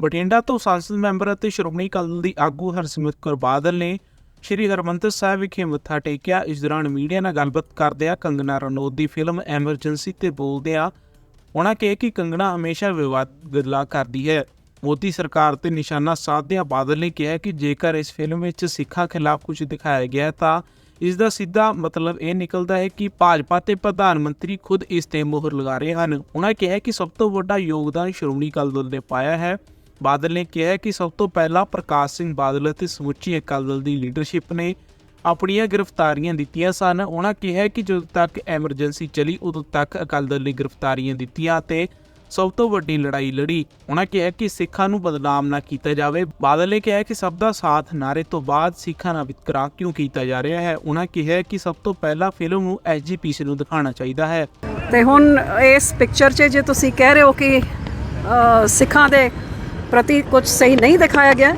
ਬਠਿੰਡਾ ਤੋਂ ਸੰਸਦ ਮੈਂਬਰ ਅਤੇ ਸ਼੍ਰੋਮਣੀ ਅਕਾਲੀ ਦਲ ਦੀ ਆਗੂ ਹਰਸਿਮਰਤ ਕੌਰ ਬਾਦਲ ਨੇ ਸ਼੍ਰੀ ਹਰਮੰਦਰ ਸਾਹਿਬ ਵਿਖੇ ਮੱਥਾ ਟੇਕਿਆ। ਇਸ ਦੌਰਾਨ ਮੀਡੀਆ ਨਾਲ ਗੱਲਬਾਤ ਕਰਦਿਆਂ ਕੰਗਨਾ ਰਣੌਤ ਦੀ ਫਿਲਮ ਐਮਰਜੈਂਸੀ ਤੇ ਬੋਲਦਿਆਂ ਉਹਨਾਂ ਕਿਹਾ ਕਿ ਕੰਗਣਾ ਹਮੇਸ਼ਾ ਵਿਵਾਦ ਗੱਲਾਂ ਕਰਦੀ ਹੈ। ਮੋਦੀ ਸਰਕਾਰ ਤੇ ਨਿਸ਼ਾਨਾ ਸਾਧਦਿਆਂ ਬਾਦਲ ਨੇ ਕਿਹਾ ਕਿ ਜੇਕਰ ਇਸ ਫਿਲਮ ਵਿੱਚ ਸਿੱਖਾਂ ਖਿਲਾਫ ਕੁਝ ਦਿਖਾਇਆ ਗਿਆ ਤਾਂ ਇਸ ਦਾ ਸਿੱਧਾ ਮਤਲਬ ਇਹ ਨਿਕਲਦਾ ਹੈ ਕਿ ਭਾਜਪਾ ਤੇ ਪ੍ਰਧਾਨ ਮੰਤਰੀ ਖੁਦ ਇਸ ਤੇ ਮੋਹਰ ਲਗਾ ਰਹੇ ਹਨ। ਉਹਨਾਂ ਕਿਹਾ ਕਿ ਸਭ ਤੋਂ ਵੱਡਾ ਯੋਗਦਾਨ ਸ਼੍ਰੋਮਣੀ ਅਕਾਲੀ ਦਲ ਨੇ ਪਾਇਆ ਹੈ। ਬਾਦਲ ਨੇ ਕਿਹਾ ਕਿ ਸਭ ਤੋਂ ਪਹਿਲਾਂ ਪ੍ਰਕਾਸ਼ ਸਿੰਘ ਬਾਦਲ ਅਤੇ ਸਮੁੱਚੀ ਅਕਾਲੀ ਦਲ ਦੀ ਲੀਡਰਸ਼ਿਪ ਨੇ ਆਪਣੀਆਂ ਗ੍ਰਿਫਤਾਰੀਆਂ ਦਿੱਤੀਆਂ ਸਨ। ਉਹਨਾਂ ਕਿਹਾ ਕਿ ਜਦੋਂ ਤੱਕ ਐਮਰਜੈਂਸੀ ਚੱਲੀ, ਉਦੋਂ ਤੱਕ ਅਕਾਲੀ ਦਲ ਨੇ ਗ੍ਰਿਫਤਾਰੀਆਂ ਦਿੱਤੀਆਂ ਤੇ ਸਭ ਤੋਂ ਵੱਡੀ ਲੜਾਈ ਲੜੀ। ਉਹਨਾਂ ਕਿਹਾ ਕਿ ਸਿੱਖਾਂ ਨੂੰ ਬਦਨਾਮ ਨਾ ਕੀਤਾ ਜਾਵੇ। ਬਾਦਲ ਨੇ ਕਿਹਾ ਕਿ ਸਭ ਦਾ ਸਾਥ ਨਾਰੇ ਤੋਂ ਬਾਅਦ ਸਿੱਖਾਂ ਨਾਲ ਵਿਤਕਰਾ ਕਿਉਂ ਕੀਤਾ ਜਾ ਰਿਹਾ ਹੈ? ਉਹਨਾਂ ਕਿਹਾ ਕਿ ਸਭ ਤੋਂ ਪਹਿਲਾਂ ਫਿਲਮ ਨੂੰ ਐਸਜੀਪੀਸੀ ਨੂੰ ਦਿਖਾਉਣਾ ਚਾਹੀਦਾ ਹੈ। ਤੇ ਹੁਣ ਇਸ ਪਿਕਚਰ 'ਚ ਜੇ ਤੁਸੀਂ ਕਹਿ ਰਹੇ ਹੋ ਕਿ ਸਿੱਖਾਂ ਦੇ ਪ੍ਰਤੀ ਕੁਝ ਸਹੀ ਨਹੀਂ ਦਿਖਾਇਆ ਗਿਆ। ਹੈ,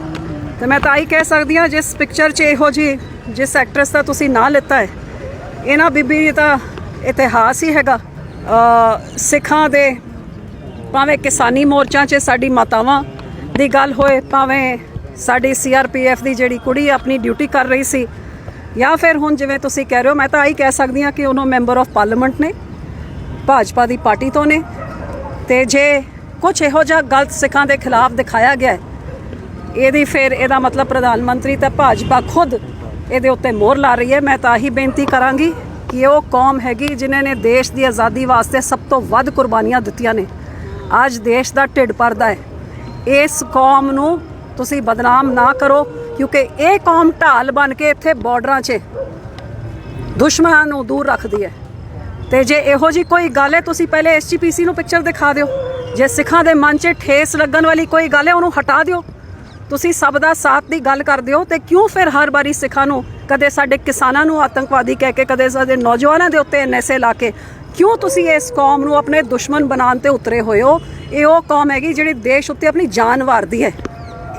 ਤੇ ਮੈਂ ਤਾਂ ਆਹੀ ਕਹਿ ਸਕਦੀ ਹਾਂ ਜਿਸ ਪਿਕਚਰ 'ਚ ਇਹੋ ਜੀ ਜਿਸ ਐਕਟਰਸ ਦਾ ਤੁਸੀਂ ਨਾਂ ਲਿੱਤਾ ਹੈ ਇਹਨਾਂ ਬੀਬੀ ਦਾ ਇਤਿਹਾਸ ਹੀ ਹੈਗਾ। ਸਿੱਖਾਂ ਦੇ ਭਾਵੇਂ ਕਿਸਾਨੀ ਮੋਰਚਾ 'ਚ ਸਾਡੀ ਮਾਤਾਵਾਂ ਦੀ ਗੱਲ ਹੋਏ ਭਾਵੇਂ ਸਾਡੀ ਸੀਆਰਪੀਐਫ ਦੀ ਜਿਹੜੀ ਕੁੜੀ ਆਪਣੀ ਡਿਊਟੀ ਕਰ ਰਹੀ ਸੀ ਜਾਂ ਫਿਰ ਹੁਣ ਜਿਵੇਂ ਤੁਸੀਂ ਕਹਿ ਰਹੇ ਹੋ ਮੈਂ ਤਾਂ ਆਹੀ ਕਹਿ ਸਕਦੀ ਹਾਂ ਕਿ ਉਹਨੋਂ ਮੈਂਬਰ ਆਫ ਪਾਰਲੀਮੈਂਟ ਨੇ ਭਾਜਪਾ ਦੀ ਪਾਰਟੀ ਤੋਂ ਨੇ। ਤੇ ਜੇ ਕੁਝ ਇਹੋ ਜਿਹਾ ਗਲਤ ਸਿੱਖਾਂ ਦੇ ਖਿਲਾਫ ਦਿਖਾਇਆ ਗਿਆ ਹੈ। ਇਹਦੀ ਫਿਰ ਇਹਦਾ ਮਤਲਬ ਪ੍ਰਧਾਨ ਮੰਤਰੀ ਤਾਂ ਭਾਜਪਾ ਖੁਦ ਇਹਦੇ ਉੱਤੇ ਮੋਹਰ ਲਾ ਰਹੀ ਹੈ। ਮੈਂ ਤਾਂ ਹੀ ਬੇਨਤੀ ਕਰਾਂਗੀ ਕਿ ਉਹ ਕੌਮ ਹੈਗੀ ਜਿਨ੍ਹਾਂ ਨੇ ਦੇਸ਼ ਦੀ ਆਜ਼ਾਦੀ ਵਾਸਤੇ ਸਭ ਤੋਂ ਵੱਧ ਕੁਰਬਾਨੀਆਂ ਦਿੱਤੀਆਂ ਨੇ। ਅੱਜ ਦੇਸ਼ ਦਾ ਢਿੱਡ ਭਰਦਾ ਹੈ। ਇਸ ਕੌਮ ਨੂੰ ਤੁਸੀਂ ਬਦਨਾਮ ਨਾ ਕਰੋ ਕਿਉਂਕਿ ਇਹ ਕੌਮ ਢਾਲ ਬਣ ਕੇ ਇੱਥੇ ਬਾਰਡਰਾਂ 'ਚ ਦੁਸ਼ਮਣਾਂ ਨੂੰ ਦੂਰ ਰੱਖਦੀ ਹੈ। ਤੇ ਜੇ ਇਹੋ ਜੀ ਕੋਈ ਗੱਲ ਹੈ, ਤੁਸੀਂ ਪਹਿਲੇ ਐਸਜੀਪੀਸੀ ਨੂੰ ਪਿਕਚਰ ਦਿਖਾ ਦਿਓ। ਜੇ ਸਿੱਖਾਂ ਦੇ ਮਨ 'ਚ ਠੇਸ ਲੱਗਣ ਵਾਲੀ ਕੋਈ ਗੱਲ ਹੈ, ਉਹਨੂੰ ਹਟਾ ਦਿਓ। ਤੁਸੀਂ ਸਭ ਦਾ ਸਾਥ ਦੀ ਗੱਲ ਕਰਦੇ ਹੋ ਤੇ ਕਿਉਂ ਫਿਰ ਹਰ ਵਾਰੀ ਸਿੱਖਾਂ ਨੂੰ ਕਦੇ ਸਾਡੇ ਕਿਸਾਨਾਂ ਨੂੰ ਆਤੰਕਵਾਦੀ ਕਹਿ ਕੇ, ਕਦੇ ਸਾਡੇ ਨੌਜਵਾਨਾਂ ਦੇ ਉੱਤੇ ਨਸ਼ੇ ਲਾ ਕੇ, ਕਿਉਂ ਤੁਸੀਂ ਇਸ ਕੌਮ ਨੂੰ ਆਪਣੇ ਦੁਸ਼ਮਣ ਬਣਾਉਣ ਤੇ ਉਤਰੇ ਹੋਏ ਹੋ? ਇਹ ਉਹ ਕੌਮ ਹੈਗੀ ਜਿਹੜੀ ਦੇਸ਼ ਉੱਤੇ ਆਪਣੀ ਜਾਨ ਵਾਰਦੀ ਹੈ।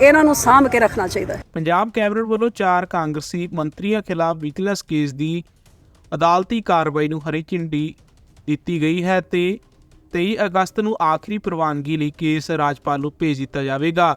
ਇਹਨਾਂ ਨੂੰ ਸਾਂਭ ਕੇ ਰੱਖਣਾ ਚਾਹੀਦਾ ਹੈ। ਪੰਜਾਬ ਕੈਬਨਿਟ ਵੱਲੋਂ ਚਾਰ ਕਾਂਗਰਸੀ ਮੰਤਰੀਆਂ ਖਿਲਾਫ ਵਿਜੀਲੈਂਸ ਕੇਸ ਦੀ ਅਦਾਲਤੀ ਕਾਰਵਾਈ ਨੂੰ ਹਰੀ ਝੰਡੀ ਦਿੱਤੀ ਗਈ ਹੈ ਤੇ 23 ਅਗਸਤ ਨੂੰ ਆਖਰੀ ਪ੍ਰਵਾਨਗੀ ਲਈ ਕੇਸ ਰਾਜਪਾਲ ਨੂੰ ਭੇਜ ਦਿੱਤਾ ਜਾਵੇਗਾ।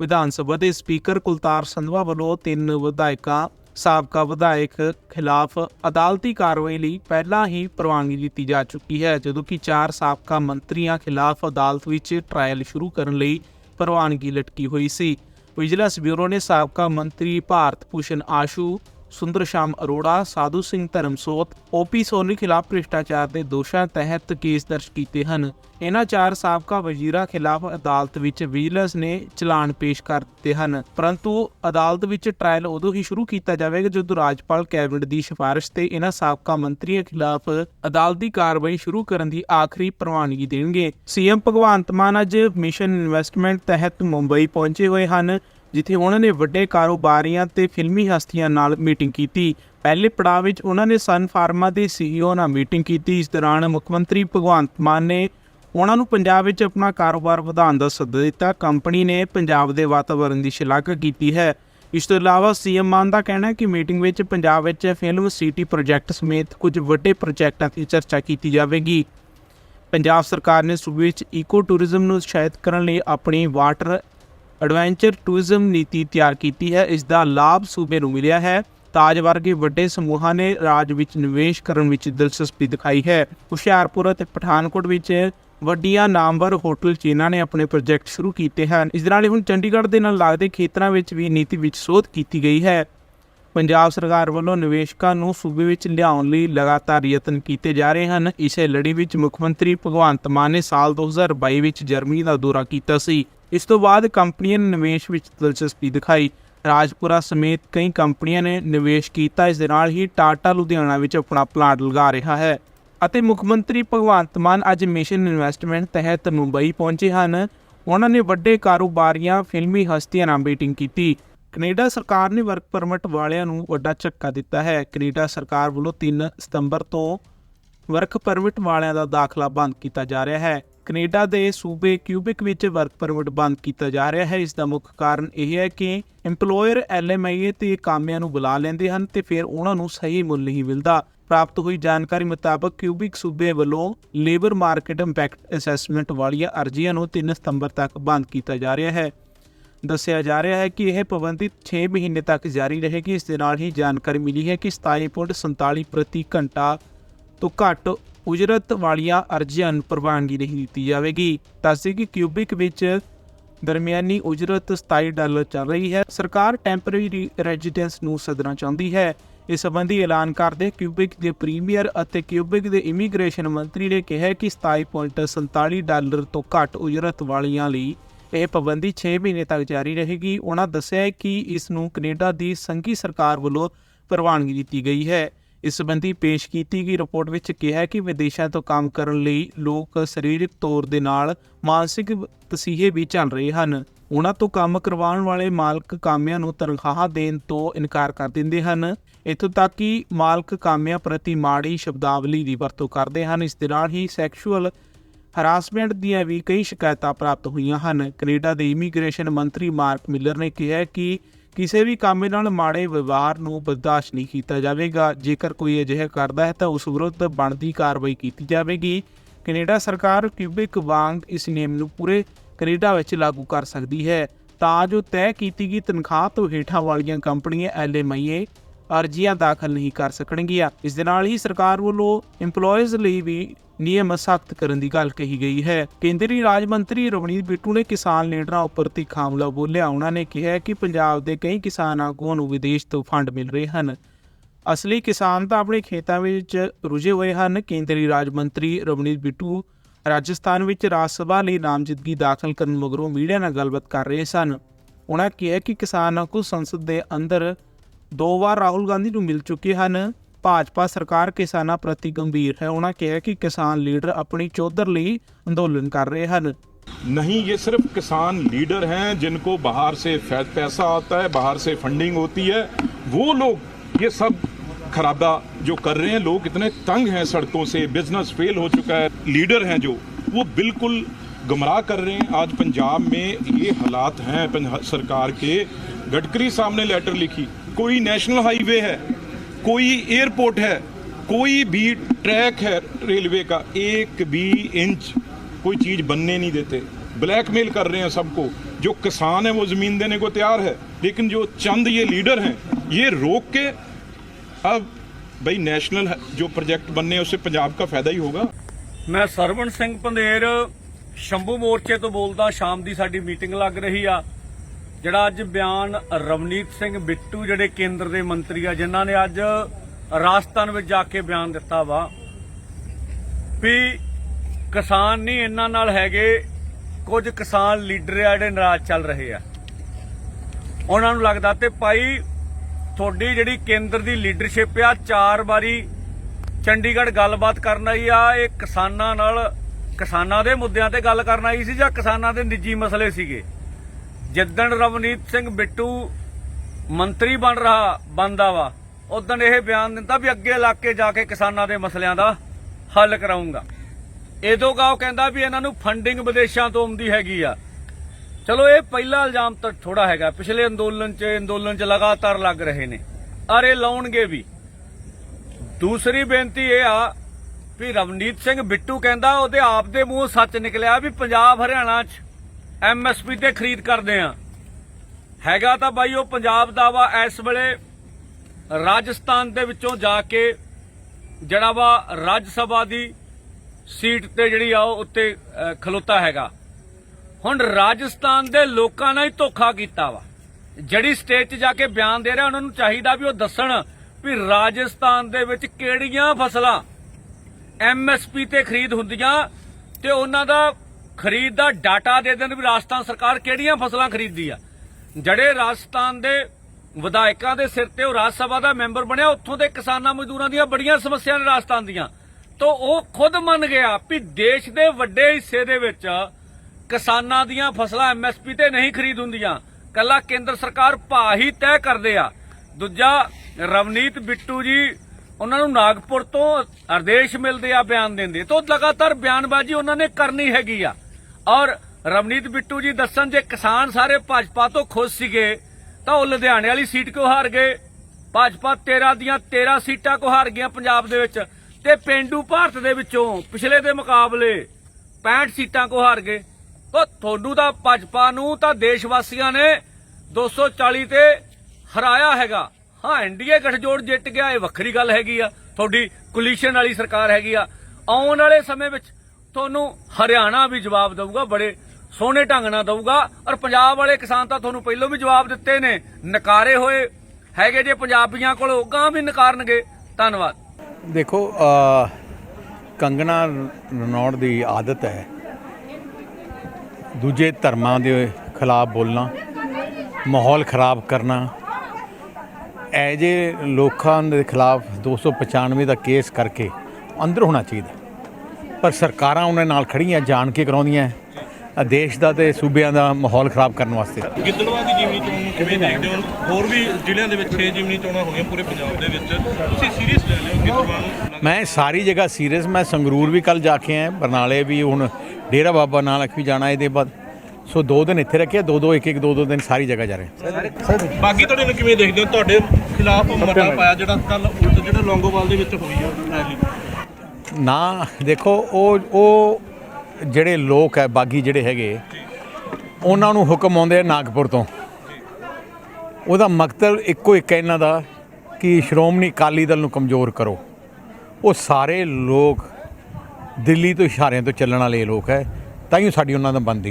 ਵਿਧਾਨ ਸਭਾ ਦੇ ਸਪੀਕਰ ਕੁਲਤਾਰ ਸੰਧਵਾ ਵੱਲੋਂ ਤਿੰਨ ਵਿਧਾਇਕਾਂ, ਸਾਬਕਾ ਵਿਧਾਇਕ ਖਿਲਾਫ ਅਦਾਲਤੀ ਕਾਰਵਾਈ ਲਈ ਪਹਿਲਾਂ ਹੀ ਪ੍ਰਵਾਨਗੀ ਦਿੱਤੀ ਜਾ ਚੁੱਕੀ ਹੈ, ਜਦੋਂ ਕਿ ਚਾਰ ਸਾਬਕਾ ਮੰਤਰੀਆਂ ਖਿਲਾਫ ਅਦਾਲਤ ਵਿੱਚ ਟ੍ਰਾਇਲ ਸ਼ੁਰੂ ਕਰਨ ਲਈ ਪ੍ਰਵਾਨਗੀ ਲਟਕੀ ਹੋਈ ਸੀ। ਵਿਜੀਲੈਂਸ ਬਿਊਰੋ ਨੇ ਸਾਬਕਾ ਮੰਤਰੀ ਭਾਰਤ ਭੂਸ਼ਣ ਆਸ਼ੂ ਸੁੰਦਰ ਸ਼ਾਮ ਅਰੋੜਾ, ਸਾਧੂ ਸਿੰਘ ਧਰਮਸੋਤ ਓਪੀ ਸੋਨੀ ਖਿਲਾਫ ਭ੍ਰਿਸ਼ਟਾਚਾਰ ਦੇ ਦੋਸ਼ਾਂ ਤਹਿਤ ਕੇਸ ਦਰਜ ਕੀਤੇ ਹਨ। ਇਹਨਾਂ ਚਾਰ ਸਾਬਕਾ ਵਜ਼ੀਰਾਂ ਖਿਲਾਫ ਅਦਾਲਤ ਵਿੱਚ ਵਿਜੀਲੈਂਸ ਨੇ ਚਲਾਨ ਪੇਸ਼ ਕਰ ਦਿੱਤੇ ਹਨ। ਪਰੰਤੂ ਅਦਾਲਤ ਵਿੱਚ ਟ੍ਰਾਇਲ ਉਦੋਂ ਹੀ ਸ਼ੁਰੂ ਕੀਤਾ ਜਾਵੇਗਾ ਜਦੋਂ ਰਾਜਪਾਲ ਕੈਬਨਿਟ ਦੀ ਸਿਫਾਰਿਸ਼ ਤੇ ਇਹਨਾਂ ਸਾਬਕਾ ਮੰਤਰੀਆਂ ਖਿਲਾਫ ਅਦਾਲਤੀ ਕਾਰਵਾਈ ਸ਼ੁਰੂ ਕਰਨ ਦੀ ਆਖਰੀ ਪ੍ਰਵਾਨਗੀ ਦੇਣਗੇ। ਸੀਐਮ ਭਗਵੰਤ ਮਾਨ ਅੱਜ ਮਿਸ਼ਨ ਇਨਵੈਸਟਮੈਂਟ ਤਹਿਤ ਮੁੰਬਈ ਪਹੁੰਚੇ ਹੋਏ ਹਨ। ਜਿੱਥੇ ਉਹਨਾਂ ਨੇ ਵੱਡੇ ਕਾਰੋਬਾਰੀਆਂ ਤੇ ਫਿਲਮੀ ਹਸਤੀਆਂ ਨਾਲ ਮੀਟਿੰਗ ਕੀਤੀ। ਪਹਿਲੇ ਪੜਾਅ ਵਿੱਚ ਉਹਨਾਂ ਨੇ ਸਨ ਫਾਰਮਾ ਦੇ ਸੀਈਓ ਨਾਲ ਮੀਟਿੰਗ ਕੀਤੀ। ਇਸ ਦੌਰਾਨ ਮੁੱਖ ਮੰਤਰੀ ਭਗਵੰਤ ਮਾਨ ਨੇ ਉਹਨਾਂ ਨੂੰ ਪੰਜਾਬ ਵਿੱਚ ਆਪਣਾ ਕਾਰੋਬਾਰ ਵਧਾਉਣ ਦਾ ਸੱਦਾ ਦਿੱਤਾ। ਕੰਪਨੀ ਨੇ ਪੰਜਾਬ ਦੇ ਵਾਤਾਵਰਣ ਦੀ ਸ਼ਲਾਘਾ ਕੀਤੀ ਹੈ। ਇਸ ਤੋਂ ਇਲਾਵਾ ਸੀਐਮ ਮਾਨ ਦਾ ਕਹਿਣਾ ਹੈ ਕਿ ਮੀਟਿੰਗ ਵਿੱਚ ਪੰਜਾਬ ਵਿੱਚ ਫਿਲਮ ਸਿਟੀ ਪ੍ਰੋਜੈਕਟ ਸਮੇਤ ਕੁਝ ਵੱਡੇ ਪ੍ਰੋਜੈਕਟਾਂ ਤੇ ਚਰਚਾ ਕੀਤੀ ਜਾਵੇਗੀ। ਪੰਜਾਬ ਸਰਕਾਰ ਨੇ ਸੂਬੇ ਵਿੱਚ ਈਕੋ ਟੂਰਿਜ਼ਮ ਨੂੰ ਉਤਸ਼ਾਹਿਤ ਕਰਨ ਲਈ ਆਪਣੀ ਵਾਟਰ ਐਡਵੈਂਚਰ ਟੂਰਿਜ਼ਮ ਨੀਤੀ ਤਿਆਰ ਕੀਤੀ ਹੈ। ਇਸ ਦਾ ਲਾਭ ਸੂਬੇ ਨੂੰ ਮਿਲਿਆ ਹੈ। ਤਾਜ ਵਰਗੇ ਵੱਡੇ ਸਮੂਹਾਂ ਨੇ ਰਾਜ ਵਿੱਚ ਨਿਵੇਸ਼ ਕਰਨ ਵਿੱਚ ਦਿਲਚਸਪੀ ਦਿਖਾਈ ਹੈ। ਹੁਸ਼ਿਆਰਪੁਰ ਅਤੇ ਪਠਾਨਕੋਟ ਵਿੱਚ ਵੱਡੀਆਂ ਨਾਮਵਰ ਹੋਟਲ ਚੇਨਾਂ ਨੇ ਆਪਣੇ ਪ੍ਰੋਜੈਕਟ ਸ਼ੁਰੂ ਕੀਤੇ ਹਨ। ਇਸ ਦੇ ਨਾਲ ਹੀ ਹੁਣ ਚੰਡੀਗੜ੍ਹ ਦੇ ਨਾਲ ਲੱਗਦੇ ਖੇਤਰਾਂ ਵਿੱਚ ਵੀ ਨੀਤੀ ਵਿੱਚ ਸੋਧ ਕੀਤੀ ਗਈ ਹੈ। ਪੰਜਾਬ ਸਰਕਾਰ ਵੱਲੋਂ ਨਿਵੇਸ਼ਕਾਂ ਨੂੰ ਸੂਬੇ ਵਿੱਚ ਲਿਆਉਣ ਲਈ ਲਗਾਤਾਰ ਯਤਨ ਕੀਤੇ ਜਾ ਰਹੇ ਹਨ। ਇਸੇ ਲੜੀ ਵਿੱਚ ਮੁੱਖ ਮੰਤਰੀ ਭਗਵੰਤ ਮਾਨ ਨੇ ਸਾਲ 2022 ਵਿੱਚ ਜਰਮਨੀ ਦਾ ਦੌਰਾ ਕੀਤਾ ਸੀ। ਇਸ ਤੋਂ ਬਾਅਦ ਕੰਪਨੀਆਂ ਨੇ ਨਿਵੇਸ਼ ਵਿੱਚ ਦਿਲਚਸਪੀ ਦਿਖਾਈ। ਰਾਜਪੁਰਾ ਸਮੇਤ ਕਈ ਕੰਪਨੀਆਂ ਨੇ ਨਿਵੇਸ਼ ਕੀਤਾ। ਇਸ ਦੇ ਨਾਲ ਹੀ ਟਾਟਾ ਲੁਧਿਆਣਾ ਵਿੱਚ ਆਪਣਾ ਪਲਾਂਟ ਲਗਾ ਰਿਹਾ ਹੈ ਅਤੇ ਮੁੱਖ ਮੰਤਰੀ ਭਗਵੰਤ ਮਾਨ ਅੱਜ ਮਿਸ਼ਨ ਇਨਵੈਸਟਮੈਂਟ ਤਹਿਤ ਮੁੰਬਈ ਪਹੁੰਚੇ ਹਨ। ਉਹਨਾਂ ਨੇ ਵੱਡੇ ਕਾਰੋਬਾਰੀਆਂ, ਫਿਲਮੀ ਹਸਤੀਆਂ ਨਾਲ ਮੀਟਿੰਗ ਕੀਤੀ। ਕੈਨੇਡਾ ਸਰਕਾਰ ਨੇ ਵਰਕ ਪਰਮਿਟ ਵਾਲਿਆਂ ਨੂੰ ਵੱਡਾ ਝਟਕਾ ਦਿੱਤਾ ਹੈ। ਕੈਨੇਡਾ ਸਰਕਾਰ ਵੱਲੋਂ 3 ਸਤੰਬਰ ਤੋਂ ਵਰਕ ਪਰਮਿਟ ਵਾਲਿਆਂ ਦਾ ਦਾਖਲਾ ਬੰਦ ਕੀਤਾ ਜਾ ਰਿਹਾ ਹੈ। ਕੈਨੇਡਾ ਦੇ ਸੂਬੇ ਕਿਊਬਿਕ ਵਿੱਚ ਵਰਕ ਪਰਮਿਟ ਬੰਦ ਕੀਤਾ ਜਾ ਰਿਹਾ ਹੈ। ਇਸ ਦਾ ਮੁੱਖ ਕਾਰਨ ਇਹ ਹੈ ਕਿ EMPLOYER LMIA ਤੇ ਕਾਮਿਆਂ ਨੂੰ ਬੁਲਾ ਲੈਂਦੇ ਹਨ ਤੇ ਫਿਰ ਉਹਨਾਂ ਨੂੰ ਸਹੀ ਮੁੱਲ ਨਹੀਂ ਮਿਲਦਾ। ਪ੍ਰਾਪਤ ਹੋਈ ਜਾਣਕਾਰੀ ਮੁਤਾਬਕ ਕਿਊਬਿਕ ਸੂਬੇ ਵੱਲੋਂ ਲੇਬਰ ਮਾਰਕੀਟ ਇੰਪੈਕਟ ਅਸੈਸਮੈਂਟ ਵਾਲੀਆਂ ਅਰਜ਼ੀਆਂ ਨੂੰ 3 ਸਤੰਬਰ ਤੱਕ ਬੰਦ ਕੀਤਾ ਜਾ ਰਿਹਾ ਹੈ। ਦੱਸਿਆ ਜਾ ਰਿਹਾ ਹੈ ਕਿ ਇਹ ਪਾਬੰਦੀ 6 ਮਹੀਨੇ ਤੱਕ ਜਾਰੀ ਰਹੇਗੀ। ਇਸ ਦੇ ਨਾਲ ਹੀ ਜਾਣਕਾਰੀ ਮਿਲੀ ਹੈ ਕਿ 27.47 ਪ੍ਰਤੀ ਘੰਟਾ ਤੋਂ ਘੱਟ ਉਜਰਤ ਵਾਲੀਆਂ ਅਰਜ਼ੀਆਂ ਨੂੰ ਪ੍ਰਵਾਨਗੀ ਨਹੀਂ ਦਿੱਤੀ ਜਾਵੇਗੀ। ਦੱਸਦੇ ਕਿ ਕਿਊਬਿਕ ਵਿੱਚ ਦਰਮਿਆਨੀ ਉਜਰਤ 27 ਡਾਲਰ ਚੱਲ ਰਹੀ ਹੈ। ਸਰਕਾਰ ਟੈਂਪਰੇਰੀ ਰੈਜ਼ੀਡੈਂਸ ਨੂੰ ਸੱਦਣਾ ਚਾਹੁੰਦੀ ਹੈ। ਇਸ ਸੰਬੰਧੀ ਐਲਾਨ ਕਰਦੇ ਕਿਊਬਿਕ ਦੇ ਪ੍ਰੀਮੀਅਰ ਅਤੇ ਕਿਊਬਿਕ ਦੇ ਇਮੀਗ੍ਰੇਸ਼ਨ ਮੰਤਰੀ ਨੇ ਕਿਹਾ ਕਿ 27.47 ਡਾਲਰ ਤੋਂ ਘੱਟ ਉਜਰਤ ਵਾਲੀਆਂ ਲਈ ਇਹ ਪਾਬੰਦੀ 6 ਮਹੀਨੇ ਤੱਕ ਜਾਰੀ ਰਹੇਗੀ। ਉਹਨਾਂ ਦੱਸਿਆ ਕਿ ਇਸ ਨੂੰ ਕੈਨੇਡਾ ਦੀ ਸੰਘੀ ਸਰਕਾਰ ਵੱਲੋਂ ਪ੍ਰਵਾਨਗੀ ਦਿੱਤੀ ਗਈ ਹੈ। ਇਸ ਸੰਬੰਧੀ ਪੇਸ਼ ਕੀਤੀ ਗਈ ਰਿਪੋਰਟ ਵਿੱਚ ਕਿਹਾ ਕਿ ਵਿਦੇਸ਼ਾਂ ਤੋਂ ਕੰਮ ਕਰਨ ਲਈ ਲੋਕ ਸਰੀਰਕ ਤੌਰ ਦੇ ਨਾਲ ਮਾਨਸਿਕ ਤਸੀਹੇ ਵੀ ਚੱਲ ਰਹੇ ਹਨ। ਉਹਨਾਂ ਤੋਂ ਕੰਮ ਕਰਵਾਉਣ ਵਾਲੇ ਮਾਲਕ ਕਾਮਿਆਂ ਨੂੰ ਤਨਖਾਹ ਦੇਣ ਤੋਂ ਇਨਕਾਰ ਕਰ ਦਿੰਦੇ ਹਨ। ਇੱਥੋਂ ਤੱਕ ਕਿ ਮਾਲਕ ਕਾਮਿਆਂ ਪ੍ਰਤੀ ਮਾੜੀ ਸ਼ਬਦਾਵਲੀ ਦੀ ਵਰਤੋਂ ਕਰਦੇ ਹਨ। ਇਸ ਦੇ ਨਾਲ ਹੀ ਸੈਕਸ਼ੂਅਲ ਹਰਾਸਮੈਂਟ ਦੀਆਂ ਵੀ ਕਈ ਸ਼ਿਕਾਇਤਾਂ ਪ੍ਰਾਪਤ ਹੋਈਆਂ ਹਨ। ਕੈਨੇਡਾ ਦੇ ਇਮੀਗ੍ਰੇਸ਼ਨ ਮੰਤਰੀ ਮਾਰਕ ਮਿਲਰ ਨੇ ਕਿਹਾ ਕਿ ਕਿਸੇ ਵੀ ਕਾਮੇ ਨਾਲ ਮਾੜੇ ਵਿਵਹਾਰ ਨੂੰ ਬਰਦਾਸ਼ਤ ਨਹੀਂ ਕੀਤਾ ਜਾਵੇਗਾ। ਜੇਕਰ ਕੋਈ ਅਜਿਹਾ ਕਰਦਾ ਹੈ ਤਾਂ ਉਸ ਵਿਰੁੱਧ ਬਣਦੀ ਕਾਰਵਾਈ ਕੀਤੀ ਜਾਵੇਗੀ। ਕੈਨੇਡਾ ਸਰਕਾਰ ਕਿਊਬਿਕ ਵਾਂਗ ਇਸ ਨਿਯਮ ਨੂੰ ਪੂਰੇ ਕੈਨੇਡਾ ਵਿੱਚ ਲਾਗੂ ਕਰ ਸਕਦੀ ਹੈ। ਤਾਂ ਜੋ ਤੈਅ ਕੀਤੀ ਗਈ ਤਨਖਾਹ ਤੋਂ ਹੇਠਾਂ ਵਾਲੀਆਂ ਕੰਪਨੀਆਂ ਐਲਐਮਆਈਏ ਅਰਜ਼ੀਆਂ ਦਾਖਲ ਨਹੀਂ ਕਰ ਸਕਣਗੀਆਂ। ਇਸ ਦੇ ਨਾਲ ਹੀ ਸਰਕਾਰ ਵੱਲੋਂ EMPLOYEES ਲਈ ਵੀ ਨਿਯਮ ਸਖਤ ਕਰਨ ਦੀ ਗੱਲ ਕਹੀ ਗਈ ਹੈ। ਕੇਂਦਰੀ ਰਾਜ ਮੰਤਰੀ ਰਵਨੀਤ ਬਿੱਟੂ ਨੇ ਕਿਸਾਨ ਲੀਡਰਾਂ ਉੱਪਰ ਤਿੱਖਾ ਹਮਲਾ ਬੋਲਿਆ। ਉਹਨਾਂ ਨੇ ਕਿਹਾ ਕਿ ਪੰਜਾਬ ਦੇ ਕਈ ਕਿਸਾਨ ਆਗੂਆਂ ਨੂੰ ਵਿਦੇਸ਼ ਤੋਂ ਫੰਡ ਮਿਲ ਰਹੇ ਹਨ। ਅਸਲੀ ਕਿਸਾਨ ਤਾਂ ਆਪਣੇ ਖੇਤਾਂ ਵਿੱਚ ਰੁਝੇ ਹੋਏ ਹਨ। ਕੇਂਦਰੀ ਰਾਜ ਮੰਤਰੀ ਰਵਨੀਤ ਬਿੱਟੂ ਰਾਜਸਥਾਨ ਵਿੱਚ ਰਾਜ ਸਭਾ ਲਈ ਨਾਮਜ਼ਦਗੀ ਦਾਖਲ ਕਰਨ ਮਗਰੋਂ ਮੀਡੀਆ ਨਾਲ ਗੱਲਬਾਤ ਕਰ ਰਹੇ ਸਨ। ਉਹਨਾਂ ਕਿਹਾ ਕਿ ਕਿਸਾਨ ਆਗੂ ਸੰਸਦ ਦੇ ਅੰਦਰ ਦੋ ਵਾਰ ਰਾਹੁਲ ਗਾਂਧੀ ਨੂੰ ਮਿਲ ਚੁੱਕੇ ਹਨ। ਭਾਜਪਾ ਸਰਕਾਰ ਕਿਸਾਨਾਂ ਪ੍ਰਤੀ ਗੰਭੀਰ ਹੈ ਉਹਨਾਂ ਕਿਹਾ ਕਿ ਕਿਸਾਨ ਲੀਡਰ ਆਪਣੀ ਚੌਧਰ ਲਈ ਅੰਦੋਲਨ ਕਰ ਰਹੇ ਹਨ नहीं ये सिर्फ किसान लीडर हैं जिनको बाहर से फै- पैसा आता है बाहर से फंडिंग होती है वो लोग ये सब खराबा जो कर रहे हैं लोग इतने तंग हैं सड़कों से बिजनेस फेल हो चुका है लीडर हैं जो वो बिल्कुल गुमराह कर रहे हैं आज पंजाब में ये हालात हैं पंजा- सरकार के गडकरी साहब ने लेटर लिखी कोई नेशनल हाईवे है कोई एयरपोर्ट है कोई भी ट्रैक है रेलवे का एक भी इंच कोई चीज बनने नहीं देते ब्लैकमेल कर रहे हैं सबको जो किसान है वो जमीन देने को तैयार है लेकिन जो चंद ये लीडर हैं ये रोक के अब भाई नेशनल जो प्रोजेक्ट बनने हैं उससे पंजाब का फायदा ही होगा ਮੈਂ ਸਰਵਣ ਸਿੰਘ ਪੰਧੇਰ ਸ਼ੰਭੂ ਮੋਰਚੇ ਤੋਂ ਬੋਲਦਾ ਸ਼ਾਮ ਦੀ ਸਾਡੀ ਮੀਟਿੰਗ ਲੱਗ ਰਹੀ ਆ ਜਿਹੜਾ ਅੱਜ ਬਿਆਨ ਰਵਨੀਤ ਸਿੰਘ ਬਿੱਟੂ ਜਿਹੜੇ ਕੇਂਦਰ ਦੇ ਮੰਤਰੀ ਆ, ਜਿਨ੍ਹਾਂ ਨੇ ਅੱਜ ਰਾਜਸਥਾਨ ਵਿੱਚ ਜਾ ਕੇ ਬਿਆਨ ਦਿੱਤਾ ਵਾ ਵੀ ਕਿਸਾਨ ਨਹੀਂ, ਇਹਨਾਂ ਨਾਲ ਹੈਗੇ ਕੁਝ ਕਿਸਾਨ ਲੀਡਰ ਆ ਜਿਹੜੇ ਨਾਰਾਜ਼ ਚੱਲ ਰਹੇ ਆ। ਉਹਨਾਂ ਨੂੰ ਲੱਗਦਾ ਤੇ ਭਾਈ ਤੁਹਾਡੀ ਜਿਹੜੀ ਕੇਂਦਰ ਦੀ ਲੀਡਰਸ਼ਿਪ ਆ, ਚਾਰ ਵਾਰੀ ਚੰਡੀਗੜ੍ਹ ਗੱਲਬਾਤ ਕਰਨ ਆਈ ਆ, ਇਹ ਕਿਸਾਨਾਂ ਨਾਲ ਕਿਸਾਨਾਂ ਦੇ ਮੁੱਦਿਆਂ ਤੇ ਗੱਲ ਕਰਨ ਆਈ ਸੀ ਜਾਂ ਕਿਸਾਨਾਂ ਦੇ ਨਿੱਜੀ ਮਸਲੇ ਸੀਗੇ? ਜਿੱਦਣ ਰਵਨੀਤ ਸਿੰਘ ਬਿੱਟੂ ਮੰਤਰੀ ਬਣ ਰਹਾ ਬੰਦਾ ਵਾ, ਉਦੋਂ ਇਹ ਬਿਆਨ ਦਿੰਦਾ ਵੀ ਅੱਗੇ ਇਲਾਕੇ ਜਾ ਕੇ ਕਿਸਾਨਾਂ ਦੇ ਮਸਲਿਆਂ ਦਾ ਹੱਲ ਕਰਾਉਂਗਾ ਇਹਦੋਂ ਗਾਓ ਕਹਿੰਦਾ ਵੀ ਇਹਨਾਂ ਨੂੰ ਫੰਡਿੰਗ ਵਿਦੇਸ਼ਾਂ ਤੋਂ ਆਉਂਦੀ ਹੈਗੀ ਆ। ਚਲੋ, ਇਹ ਪਹਿਲਾ ਇਲਜ਼ਾਮ ਤਾਂ ਥੋੜਾ ਹੈਗਾ। ਪਿਛਲੇ ਅੰਦੋਲਨ 'ਚ ਅੰਦੋਲਨ 'ਚ ਲਗਾਤਾਰ ਲੱਗ ਰਹੇ ਨੇ। ਅਰੇ ਲਾਉਣਗੇ ਵੀ। ਦੂਸਰੀ ਬੇਨਤੀ ਇਹ ਆ ਵੀ ਰਵਨੀਤ ਸਿੰਘ ਬਿੱਟੂ ਕਹਿੰਦਾ ਉਹਦੇ ਆਪ ਦੇ ਮੂੰਹ ਸੱਚ ਨਿਕਲਿਆ ਵੀ ਪੰਜਾਬ ਹਰਿਆਣਾ 'ਚ ਐਮਐਸਪੀ ਤੇ ਖਰੀਦ ਕਰਦੇ ਆ। ਹੈਗਾ ਤਾਂ ਬਾਈ ਉਹ ਪੰਜਾਬ ਦਾ ਵਾ ਇਸ ਵੇਲੇ ਰਾਜਸਥਾਨ ਦੇ ਵਿੱਚੋਂ ਜਾ ਕੇ ਜਿਹੜਾ ਵਾ ਰਾਜ ਸਭਾ ਦੀ ਸੀਟ ਤੇ ਜਿਹੜੀ ਆ ਉਹ ਉੱਤੇ ਖਲੋਤਾ ਹੈਗਾ। ਹੁਣ ਰਾਜਸਥਾਨ ਦੇ ਲੋਕਾਂ ਨਾਲ ਹੀ ਧੋਖਾ ਕੀਤਾ ਵਾ। ਜਿਹੜੀ ਸਟੇਜ 'ਚ ਜਾ ਕੇ ਬਿਆਨ ਦੇ ਰਿਹਾ, ਉਹਨਾਂ ਨੂੰ ਚਾਹੀਦਾ ਵੀ ਉਹ ਦੱਸਣ ਵੀ ਰਾਜਸਥਾਨ ਦੇ ਵਿੱਚ ਕਿਹੜੀਆਂ ਫਸਲਾਂ ਐਮਐਸਪੀ ਤੇ ਖਰੀਦ ਹੁੰਦੀਆਂ ਤੇ ਉਹਨਾਂ ਦਾ ਖਰੀਦ ਦਾ ਡਾਟਾ ਦੇ ਦੇਣ ਵੀ ਰਾਜਸਥਾਨ ਸਰਕਾਰ ਕਿਹੜੀਆਂ ਫਸਲਾਂ ਖਰੀਦਦੀ ਆ? ਜਿਹੜੇ ਰਾਜਸਥਾਨ ਦੇ ਵਿਧਾਇਕਾਂ ਦੇ ਸਿਰ ਤੇ ਉਹ ਰਾਜ ਸਭਾ ਦਾ ਮੈਂਬਰ ਬਣਿਆ, ਉੱਥੋਂ ਦੇ ਕਿਸਾਨਾਂ ਮਜ਼ਦੂਰਾਂ ਦੀਆਂ ਬੜੀਆਂ ਸਮੱਸਿਆ ਨੇ ਰਾਜਸਥਾਨ ਦੀਆਂ। ਤੋਂ ਉਹ ਖੁਦ ਮੰਨ ਗਿਆ ਵੀ ਦੇਸ਼ ਦੇ ਵੱਡੇ ਹਿੱਸੇ ਦੇ ਵਿੱਚ ਕਿਸਾਨਾਂ ਦੀਆਂ ਫਸਲਾਂ ਐਮਐਸਪੀ ਤੇ ਨਹੀਂ ਖਰੀਦ ਹੁੰਦੀਆਂ। ਕੱਲਾ ਕੇਂਦਰ ਸਰਕਾਰ ਭਾਅ ਹੀ ਤੈਅ ਕਰਦੇ ਆ। ਦੂਜਾ, ਰਵਨੀਤ ਬਿੱਟੂ ਜੀ, ਉਹਨਾਂ ਨੂੰ ਨਾਗਪੁਰ ਤੋਂ ਆਦੇਸ਼ ਮਿਲਦੇ ਆ ਬਿਆਨ ਦਿੰਦੇ ਤੋਂ ਲਗਾਤਾਰ ਬਿਆਨਬਾਜ਼ੀ ਉਹਨਾਂ ਨੇ ਕਰਨੀ ਹੈਗੀ ਆ। ਔਰ ਰਵਨੀਤ ਬਿੱਟੂ ਜੀ ਦੱਸਣ ਜੇ ਕਿਸਾਨ ਸਾਰੇ ਭਾਜਪਾ ਤੋਂ ਖੁਸ਼ ਸੀਗੇ, ਤਾਂ ਉਹ ਲੁਧਿਆਣੇ ਵਾਲੀ ਸੀਟ ਕਿਉਂ ਹਾਰ ਗਏ? ਭਾਜਪਾ 13 ਦੀਆਂ 13 ਸੀਟਾਂ ਕੋ ਹਾਰ ਗਈਆਂ ਪੰਜਾਬ ਦੇ ਵਿੱਚ? ਤੇ ਪਿੰਡੂ ਭਾਰਤ ਦੇ ਵਿੱਚੋਂ ਪਿਛਲੇ ਦੇ ਮੁਕਾਬਲੇ 65 ਸੀਟਾਂ ਕੋ ਹਾਰ ਗਏ? ਤਾਂ ਤੁਹਾਨੂੰ ਤਾਂ ਭਾਜਪਾ ਨੂੰ ਤਾਂ ਦੇਸ਼ ਵਾਸੀਆਂ ਨੇ 240 ਤੇ ਹਰਾਇਆ ਹੈਗਾ। ਹਾਂ ਐਨਡੀਏ ਗਠਜੋੜ ਜਿੱਤ ਗਿਆ, ਇਹ ਵੱਖਰੀ ਗੱਲ ਹੈਗੀ ਆ। ਤੁਹਾਡੀ ਕੋਲੀਸ਼ਨ ਵਾਲੀ ਸਰਕਾਰ ਹੈਗੀ ਆ। ਆਉਣ ਵਾਲੇ ਸਮੇਂ ਵਿੱਚ ਤੁਹਾਨੂੰ ਹਰਿਆਣਾ ਵੀ ਜਵਾਬ ਦਊਗਾ, ਬੜੇ ਸੋਹਣੇ ਢੰਗ ਨਾਲ ਦਊਗਾ। ਔਰ ਪੰਜਾਬ ਵਾਲੇ ਕਿਸਾਨ ਤਾਂ ਤੁਹਾਨੂੰ ਪਹਿਲਾਂ ਵੀ ਜਵਾਬ ਦਿੱਤੇ ਨੇ, ਨਕਾਰੇ ਹੋਏ ਹੈਗੇ ਜੇ ਪੰਜਾਬੀਆਂ ਕੋਲ ਗਾਂ ਵੀ ਨਕਾਰਨਗੇ। ਧੰਨਵਾਦ। ਦੇਖੋ ਕੰਗਣਾ ਰਣੌੜ ਦੀ ਆਦਤ ਹੈ ਦੂਜੇ ਧਰਮਾਂ ਦੇ ਖਿਲਾਫ ਬੋਲਣਾ, ਮਾਹੌਲ ਖਰਾਬ ਕਰਨਾ। ਐ ਜੇ ਲੋਕਾਂ ਦੇ ਖਿਲਾਫ 295 ਦਾ ਕੇਸ ਕਰਕੇ ਅੰਦਰ ਹੋਣਾ ਚਾਹੀਦਾ। ਪਰ ਸਰਕਾਰਾਂ ਉਹਨਾਂ ਨਾਲ ਖੜੀਆਂ ਜਾਣ ਕੇ ਕਰਾਉਂਦੀਆਂ। ਦੇਸ਼ ਦਾ ਤੇ ਸੂਬਿਆਂ ਦਾ ਮਾਹੌਲ ਖਰਾਬ ਕਰਨ ਵਾਸਤੇ। ਗਿੱਦੜਵਾ ਦੀ ਜਿਮਨੀ ਚੋਣ ਨੂੰ ਕਿਵੇਂ ਦੇਖਦੇ ਹੋ? ਹੋਰ ਵੀ ਜ਼ਿਲ੍ਹਿਆਂ ਦੇ ਵਿੱਚ 6 ਜਿਮਨੀ ਚੋਣਾਂ ਹੋਣੀਆਂ ਪੂਰੇ ਪੰਜਾਬ ਦੇ ਵਿੱਚ। ਤੁਸੀਂ ਸੀਰੀਅਸ ਲੈ ਲਿਓ ਗਿੱਦੜਵਾ ਨੂੰ? ਮੈਂ ਸਾਰੀ ਜਗ੍ਹਾ ਸੀਰੀਅਸ ਮੈਂ ਸੰਗਰੂਰ ਵੀ ਕੱਲ ਜਾ ਕੇ ਆਇਆ ਬਰਨਾਲੇ ਵੀ ਹੁਣ ਡੇਰਾ ਬਾਬਾ ਨਾਨਕ ਵੀ ਜਾਣਾ ਇਹਦੇ ਬਾਅਦ। ਸੋ ਦੋ ਦਿਨ ਇੱਥੇ ਰੱਖਿਆ ਦੋ ਦੋ ਇੱਕ ਇੱਕ ਦੋ ਦੋ ਦਿਨ ਸਾਰੀ ਜਗ੍ਹਾ ਜਾ ਰਹੇ ਬਾਕੀ ਤੁਹਾਡੇ ਨੂੰ ਕਿਵੇਂ ਦੇਖਦੇ ਹੋ? ਤੁਹਾਡੇ ਖਿਲਾਫ ਮਤਾ ਪਾਇਆ ਜਿਹੜਾ ਕੱਲ ਜਿਹੜਾ ਲੌਂਗੋਵਾਲ ਦੇ ਵਿੱਚ ਹੋਈ ਆ ਰੈਲੀ ਨਾ, ਦੇਖੋ, ਉਹ ਉਹ ਜਿਹੜੇ ਲੋਕ ਹੈ, ਬਾਗੀ ਜਿਹੜੇ ਹੈਗੇ, ਉਹਨਾਂ ਨੂੰ ਹੁਕਮ ਆਉਂਦੇ ਆ ਨਾਗਪੁਰ ਤੋਂ। ਉਹਦਾ ਮਕਸਦ ਇੱਕੋ ਇੱਕ ਹੈ ਇਹਨਾਂ ਦਾ ਕਿ ਸ਼੍ਰੋਮਣੀ ਅਕਾਲੀ ਦਲ ਨੂੰ ਕਮਜ਼ੋਰ ਕਰੋ। ਉਹ ਸਾਰੇ ਲੋਕ ਦਿੱਲੀ ਤੋਂ ਇਸ਼ਾਰਿਆਂ ਤੋਂ ਚੱਲਣ ਵਾਲੇ ਲੋਕ ਹੈ, ਤਾਂ ਹੀ ਸਾਡੀ ਉਹਨਾਂ ਦਾ ਬਣਦੀ